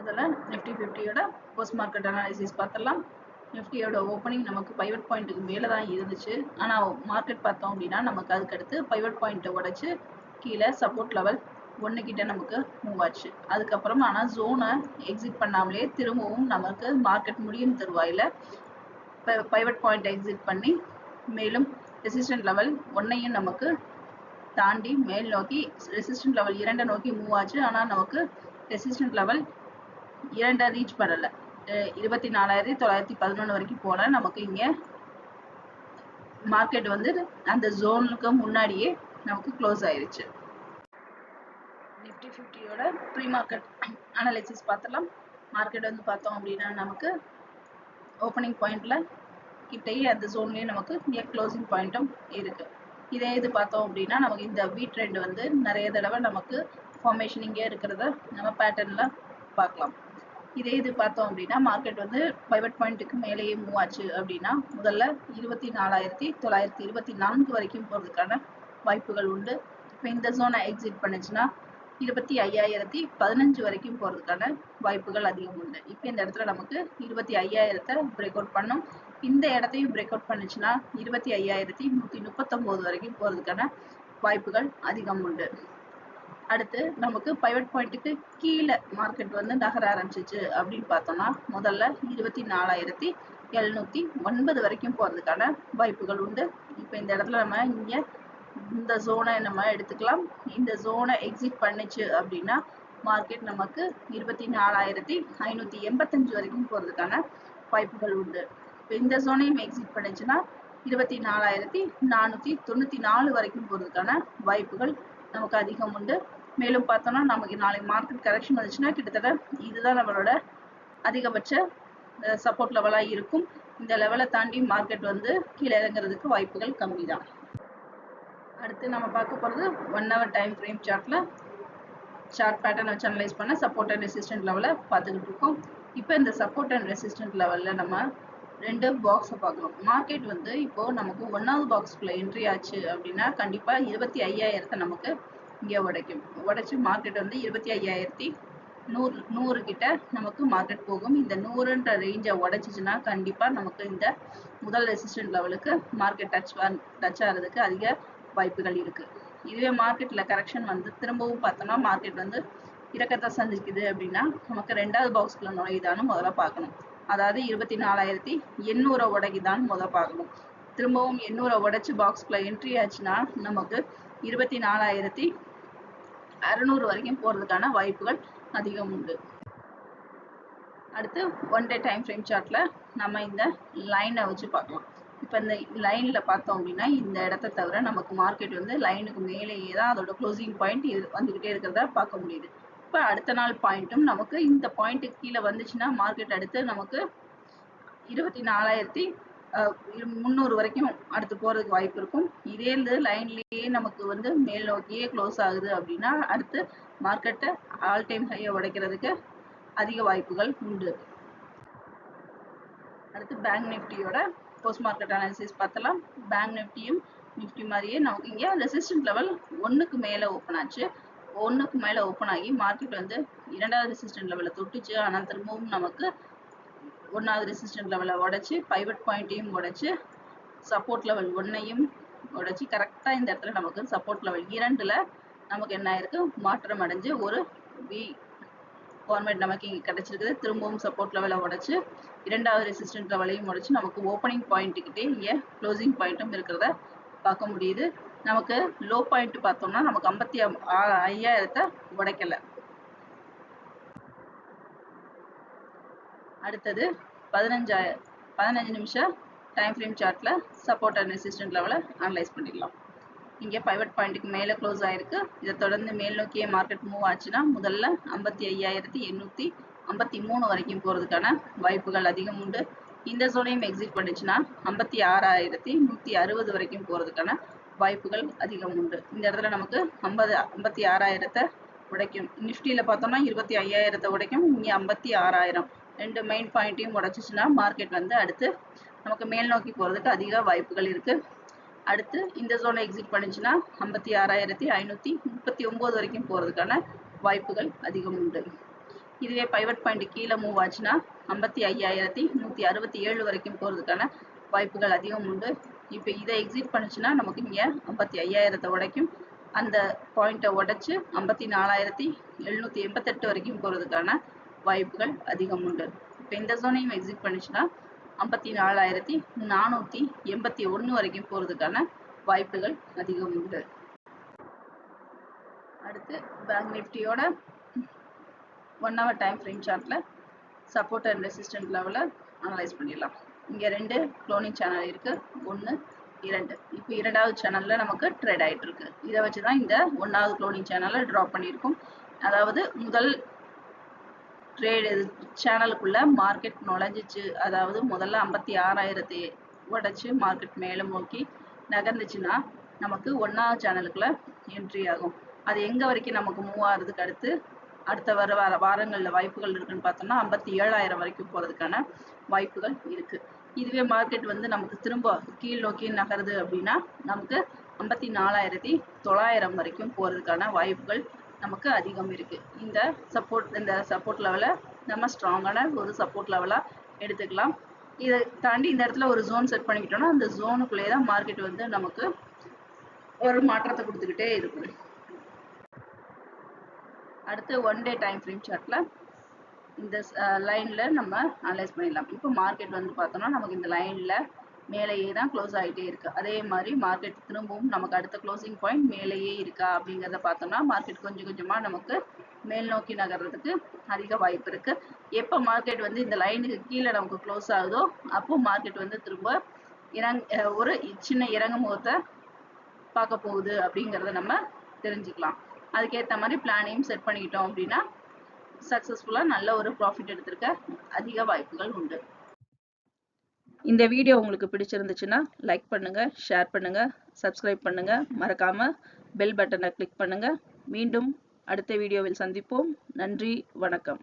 முதல்ல நிஃப்டி ஃபிஃப்டியோட post market analysis பார்த்துடலாம். நிஃப்டியோட ஓப்பனிங் நமக்கு பைவட் பாயிண்ட்டுக்கு மேலே தான் இருந்துச்சு. ஆனால் மார்க்கெட் பார்த்தோம் அப்படின்னா நமக்கு அதுக்கடுத்து பைவட் பாயிண்ட்டை உடச்சி கீழே சப்போர்ட் லெவல் ஒன்று கிட்டே நமக்கு மூவ் ஆச்சு. அதுக்கப்புறம் ஆனால் ஜோனை எக்ஸிட் பண்ணாமலே திரும்பவும் நமக்கு மார்க்கெட் முடியும் தருவாயில் பைவட் பாயிண்ட் எக்ஸிட் பண்ணி மேலும் ரெசிஸ்டன்ட் லெவல் ஒன்னையும் நமக்கு தாண்டி மேல் நோக்கி ரெசிஸ்டன்ட் லெவல் இரண்டை நோக்கி மூவ் ஆச்சு. ஆனால் நமக்கு ரெசிஸ்டன்ட் லெவல் இரண்டை ரீச் பண்ணலை. இருபத்தி நாலாயிரத்தி தொள்ளாயிரத்தி பதினொன்று வரைக்கும் போனால் நமக்கு இங்கே மார்க்கெட் வந்து அந்த ஜோனுக்கு முன்னாடியே நமக்கு க்ளோஸ் ஆயிருச்சு. நிஃப்டி ஃபிஃப்டியோட ப்ரீ மார்க்கெட் அனலைசிஸ் பார்த்தலாம் மார்க்கெட் வந்து பார்த்தோம் அப்படின்னா நமக்கு ஓப்பனிங் பாயிண்ட்ல கிட்டேயே அந்த ஜோன்லேயே நமக்கு இங்கே க்ளோசிங் பாயிண்ட்டும் இருக்கு. இதே இது பார்த்தோம் அப்படின்னா நமக்கு இந்த வி ட்ரெண்ட் வந்து நிறைய தடவை நமக்கு ஃபார்மேஷன் இங்கே இருக்கிறத நம்ம பேட்டர்ன்ல பார்க்கலாம். இதே இது பார்த்தோம் அப்படின்னா மார்க்கெட் வந்து பைவட் பாயிண்ட்டுக்கு மேலேயே மூவ் ஆச்சு அப்படின்னா முதல்ல இருபத்தி நாலாயிரத்தி தொள்ளாயிரத்தி இருபத்தி நான்கு வரைக்கும் போகிறதுக்கான வாய்ப்புகள் உண்டு. இப்போ இந்த ஜோனை எக்ஸிட் பண்ணுச்சுன்னா இருபத்தி ஐயாயிரத்தி பதினஞ்சு வரைக்கும் போகிறதுக்கான வாய்ப்புகள் அதிகம் உண்டு. இப்போ இந்த இடத்துல நமக்கு இருபத்தி ஐயாயிரத்தை பிரேக் அவுட் பண்ணும் இந்த இடத்தையும் பிரேக் அவுட் பண்ணுச்சுன்னா இருபத்தி ஐயாயிரத்தி நூற்றி முப்பத்தொம்போது வரைக்கும் போகிறதுக்கான வாய்ப்புகள் அதிகம் உண்டு. அடுத்து நமக்கு பைவட் பாயிண்ட்டுக்கு கீழே மார்க்கெட் வந்து நகர ஆரம்பிச்சிச்சு அப்படின்னு பார்த்தோம்னா முதல்ல இருபத்தி நாலாயிரத்தி எழுநூத்தி ஒன்பது வரைக்கும் போகிறதுக்கான வாய்ப்புகள் உண்டு. இப்போ இந்த இடத்துல நம்ம இங்கே இந்த ஜோனை நம்ம எடுத்துக்கலாம். இந்த ஜோனை எக்ஸிட் பண்ணுச்சு அப்படின்னா மார்க்கெட் நமக்கு இருபத்தி நாலாயிரத்தி ஐநூற்றி எண்பத்தஞ்சு வரைக்கும் போகிறதுக்கான வாய்ப்புகள் உண்டு. இப்போ இந்த ஜோனையும் எக்ஸிட் பண்ணுச்சுன்னா இருபத்தி நாலாயிரத்தி நானூற்றி தொண்ணூற்றி நாலு வரைக்கும் போகிறதுக்கான வாய்ப்புகள் நமக்கு அதிகம் உண்டு. மேலும் பார்த்தோம்னா நமக்கு நாளைக்கு மார்க்கெட் கரெக்ஷன் வந்துச்சுன்னா கிட்டத்தட்ட இதுதான் நம்மளோட அதிகபட்ச சப்போர்ட் லெவலாக இருக்கும். இந்த லெவலை தாண்டி மார்க்கெட் வந்து கீழே இறங்குறதுக்கு வாய்ப்புகள் கம்மி தான் அடுத்து நம்ம பார்க்க போகிறது ஒன் ஹவர் டைம் ஃப்ரேம் சார்ட்டில் சார்ட் பேட்டர்ன் வச்சு அனலைஸ் பண்ண சப்போர்ட் அண்ட் ரெசிஸ்டன்ட் லெவலை பார்த்துக்கிட்டு இருக்கோம். இப்போ இந்த சப்போர்ட் அண்ட் ரெசிஸ்டன்ட் லெவலில் நம்ம ரெண்டு பாக்ஸை பார்க்கலாம் மார்க்கெட் வந்து இப்போ நமக்கு ஒன்றாவது பாக்ஸ்க்குள்ள என்ட்ரி ஆச்சு அப்படின்னா கண்டிப்பாக இருபத்தி ஐயாயிரத்தை நமக்கு இங்கே உடைக்கும். உடைச்சி மார்க்கெட் வந்து இருபத்தி ஐயாயிரத்தி நூறு நூறு கிட்ட நமக்கு மார்க்கெட் போகும். இந்த நூறுன்ற ரேஞ்சை உடைச்சிச்சுன்னா கண்டிப்பாக நமக்கு இந்த முதல் ரெசிஸ்டன்ட் லெவலுக்கு மார்க்கெட் டச் டச் ஆகிறதுக்கு அதிக வாய்ப்புகள் இருக்கு. இதுவே மார்க்கெட்டில் கரெக்ஷன் வந்து திரும்பவும் பார்த்தோம்னா மார்க்கெட் வந்து இறக்கத்தை சந்திக்குது அப்படின்னா நமக்கு ரெண்டாவது பாக்ஸ்க்குள்ள நுழையுதான்னு முதல்ல பார்க்கணும். அதாவது இருபத்தி நாலாயிரத்தி எண்ணூறை உடைக்குதான்னு முதல்ல பார்க்கணும். திரும்பவும் எண்ணூறை உடைச்சு பாக்ஸ்க்குள்ள என்ட்ரி ஆச்சுன்னா நமக்கு இருபத்தி நாலாயிரத்தி அறுநூறு வரைக்கும் போகிறதுக்கான வாய்ப்புகள் அதிகம் உண்டு. அடுத்து ஒன் டே டைம் ஃப்ரேம் சார்ட்டில் நம்ம இந்த லைனை வச்சு பார்க்கலாம். இப்போ இந்த லைனில் பார்த்தோம் அப்படின்னா இந்த இடத்த தவிர நமக்கு மார்க்கெட் வந்து லைனுக்கு மேலேயே தான் அதோட க்ளோசிங் பாயிண்ட் இது வந்துக்கிட்டே இருக்கிறத பார்க்க முடியுது. இப்போ அடுத்த நாள் பாயிண்ட்டும் நமக்கு இந்த பாயிண்ட்டுக்கு கீழே வந்துச்சுன்னா மார்க்கெட் அடுத்து நமக்கு இருபத்தி நாலாயிரத்தி முந்நூறு வரைக்கும் அடுத்து போகிறதுக்கு வாய்ப்பு இருக்கும். இதே இந்த லைன்லேயே நமக்கு வந்து மேல் நோக்கியே க்ளோஸ் ஆகுது அப்படின்னா அடுத்து மார்க்கெட்டை ஆல் டைம் ஹையை உடைக்கிறதுக்கு அதிக வாய்ப்புகள் உண்டு. அடுத்து பேங்க் நிஃப்டியோட போஸ்ட் மார்க்கெட் அனாலிசிஸ் பார்த்தலாம். பேங்க் நிஃப்டியும் நிஃப்டி மாதிரியே நமக்கு இங்கே ரெசிஸ்டன்ட் லெவல் ஒன்றுக்கு மேலே ஓப்பன் ஆச்சு. ஒன்றுக்கு மேலே ஓப்பன் ஆகி மார்க்கெட் வந்து இரண்டாவது ரெசிஸ்டன்ட் லெவலில் தொட்டுச்சு. ஆனால் திரும்பவும் நமக்கு ஒன்றாவது ரெசிஸ்டன்ட் லெவலை உடச்சி பைவட் பாயிண்ட்டையும் உடச்சி சப்போர்ட் லெவல் ஒன்றையும் உடச்சி கரெக்டாக இந்த இடத்துல நமக்கு சப்போர்ட் லெவல் இரண்டில் நமக்கு என்ன ஆயிருக்கு? மாற்றம் அடைஞ்சு ஒரு வி ஃபார்மேட் நமக்கு இங்கே கிடச்சிருக்குது. திரும்பவும் சப்போர்ட் லெவலை உடச்சி இரண்டாவது ரெசிஸ்டன்ட் லெவலையும் உடச்சி நமக்கு ஓப்பனிங் பாயிண்ட்டுக்கிட்டே இங்கே க்ளோசிங் பாயிண்ட்டும் இருக்கிறத பார்க்க முடியுது. நமக்கு லோ பாயிண்ட் பார்த்தோம்னா நமக்கு ஐம்பத்தி ஐயாயிரத்தை உடைக்கலை. அடுத்தது பதினஞ்சாயிரம் பதினஞ்சு நிமிஷம் டைம் ஃப்ரேம் சார்ட்டில் சப்போர்ட் அண்ட் ரெசிஸ்டன்ட் லெவலை அனலைஸ் பண்ணிடலாம். இங்கே பைவட் பாயிண்ட்டுக்கு மேலே க்ளோஸ் ஆயிருக்கு. இதை தொடர்ந்து மேல் நோக்கிய மார்க்கெட் மூவ் ஆச்சுன்னா முதல்ல ஐம்பத்தி ஐயாயிரத்தி எண்ணூற்றி ஐம்பத்தி மூணு வரைக்கும் போகிறதுக்கான வாய்ப்புகள் அதிகம் உண்டு. இந்த ஜோனையும் எக்ஸிட் பண்ணுச்சுன்னா ஐம்பத்தி ஆறாயிரத்தி நூற்றி அறுபது வரைக்கும் போகிறதுக்கான வாய்ப்புகள் அதிகம் உண்டு. இந்த இடத்துல நமக்கு ஐம்பது ஐம்பத்தி ஆறாயிரத்தை உடைக்கும். நிஃப்டியில் பார்த்தோம்னா இருபத்தி ஐயாயிரத்தை உடைக்கும். இங்கே ஐம்பத்தி ஆறாயிரம். ரெண்டு மெயின் பாயிண்ட்டையும் உடச்சிச்சுன்னா மார்க்கெட் வந்து அடுத்து நமக்கு மேல் நோக்கி போகிறதுக்கு அதிக வாய்ப்புகள் இருக்குது அடுத்து இந்த ஜோனை எக்ஸிட் பண்ணுச்சுன்னா ஐம்பத்தி ஆறாயிரத்தி ஐநூற்றி முப்பத்தி ஒம்பது வரைக்கும் போகிறதுக்கான வாய்ப்புகள் அதிகம் உண்டு. இதுவே பைவட் பாயிண்ட் கீழே மூவ் ஆச்சுன்னா ஐம்பத்தி ஐயாயிரத்தி நூற்றி அறுபத்தி ஏழு வரைக்கும் போகிறதுக்கான வாய்ப்புகள் அதிகம் உண்டு. இப்போ இதை எக்ஸிட் பண்ணுச்சுன்னா நமக்கு இங்கே ஐம்பத்தி ஐயாயிரத்தை உடைக்கும். அந்த பாயிண்ட்டை உடைச்சு ஐம்பத்தி நாலாயிரத்தி எழுநூற்றி எண்பத்தெட்டு வரைக்கும் போகிறதுக்கான வாய்ப்புகள் அதிகம் உண்டு. இப்போ இந்த ஜோனையும் எக்ஸிட் பண்ணுச்சுன்னா ஐம்பத்தி நாலாயிரத்தி நானூற்றி எண்பத்தி ஒன்று வரைக்கும் போகிறதுக்கான வாய்ப்புகள் அதிகம் உண்டு. அடுத்து பேங்க் நிஃப்டியோட ஒன் ஹவர் டைம் ஃப்ரேம் சார்ட்டில் சப்போர்ட் அண்ட் ரெசிஸ்டன்ட் லெவலில் அனலைஸ் பண்ணிடலாம். இங்கே ரெண்டு க்ளோனிங் சேனல் இருக்குது ஒன்று இரண்டு. இப்போ இரண்டாவது சேனலில் நமக்கு ட்ரேட் ஆகிட்டு இருக்கு. இதை வச்சு தான் இந்த ஒன்றாவது க்ளோனிங் சேனலை ட்ராப் பண்ணியிருக்கோம். அதாவது முதல் ட்ரேடு சேனலுக்குள்ள மார்க்கெட் நுழைஞ்சிச்சு. அதாவது முதல்ல ஐம்பத்தி ஆறாயிரத்தி உடச்சி மார்க்கெட் மேலே நோக்கி நகர்ந்துச்சுன்னா நமக்கு ஒன்றாவது சேனலுக்குள்ள என்ட்ரி ஆகும். அது எங்கே வரைக்கும் நமக்கு மூவ் ஆகிறதுக்கு அடுத்து அடுத்த வர வார வாரங்களில் வாய்ப்புகள் இருக்குன்னு பார்த்தோம்னா ஐம்பத்தி ஏழாயிரம் வரைக்கும் போகிறதுக்கான வாய்ப்புகள் இருக்குது இதுவே மார்க்கெட் வந்து நமக்கு திரும்ப கீழ் நோக்கி நகருது அப்படின்னா நமக்கு ஐம்பத்தி நாலாயிரத்தி தொள்ளாயிரம் வரைக்கும் போகிறதுக்கான வாய்ப்புகள் நமக்கு அதிகம் இருக்குது இந்த சப்போர்ட் இந்த சப்போர்ட் லெவலை நம்ம ஸ்ட்ராங்கான ஒரு சப்போர்ட் லெவலாக எடுத்துக்கலாம். இதை தாண்டி இந்த இடத்துல ஒரு ஜோன் செட் பண்ணிக்கிட்டோம்னா அந்த ஜோனுக்குள்ளேயே தான் மார்க்கெட் வந்து நமக்கு ஒரு மாற்றத்தை கொடுத்துக்கிட்டே இருக்கும் அடுத்து ஒன் டே டைம் ஃப்ரேம் சார்ட்டில் இந்த லைனில் நம்ம அனலைஸ் பண்ணிடலாம். இப்போ மார்க்கெட் வந்து பார்த்தோம்னா நமக்கு இந்த லைனில் மேலேயே தான் க்ளோஸ் ஆகிட்டே இருக்குது அதே மாதிரி மார்க்கெட் திரும்பவும் நமக்கு அடுத்த க்ளோசிங் பாயிண்ட் மேலேயே இருக்கா அப்படிங்கிறத பார்த்தோம்னா மார்க்கெட் கொஞ்சம் கொஞ்சமாக நமக்கு மேல் நோக்கி நகர்றதுக்கு அதிக வாய்ப்பு இருக்குது எப்போ மார்க்கெட் வந்து இந்த லைனுக்கு கீழே நமக்கு க்ளோஸ் ஆகுதோ அப்போ மார்க்கெட் வந்து திரும்ப இறங் ஒரு சின்ன இறங்கு முகத்தை பார்க்க போகுது அப்படிங்கிறத நம்ம தெரிஞ்சுக்கலாம். அதுக்கேற்ற மாதிரி பிளானையும் செட் பண்ணிக்கிட்டோம் அப்படின்னா சக்ஸஸ்ஃபுல்லாக நல்ல ஒரு ப்ராஃபிட் எடுத்திருக்க அதிக வாய்ப்புகள் உண்டு. இந்த வீடியோ உங்களுக்கு பிடிச்சிருந்துச்சுன்னா லைக் பண்ணுங்கள் ஷேர் பண்ணுங்கள் சப்ஸ்கிரைப் பண்ணுங்கள் மறக்காமல் பெல் பட்டனை கிளிக் பண்ணுங்கள் மீண்டும் அடுத்த வீடியோவில் சந்திப்போம். நன்றி வணக்கம்.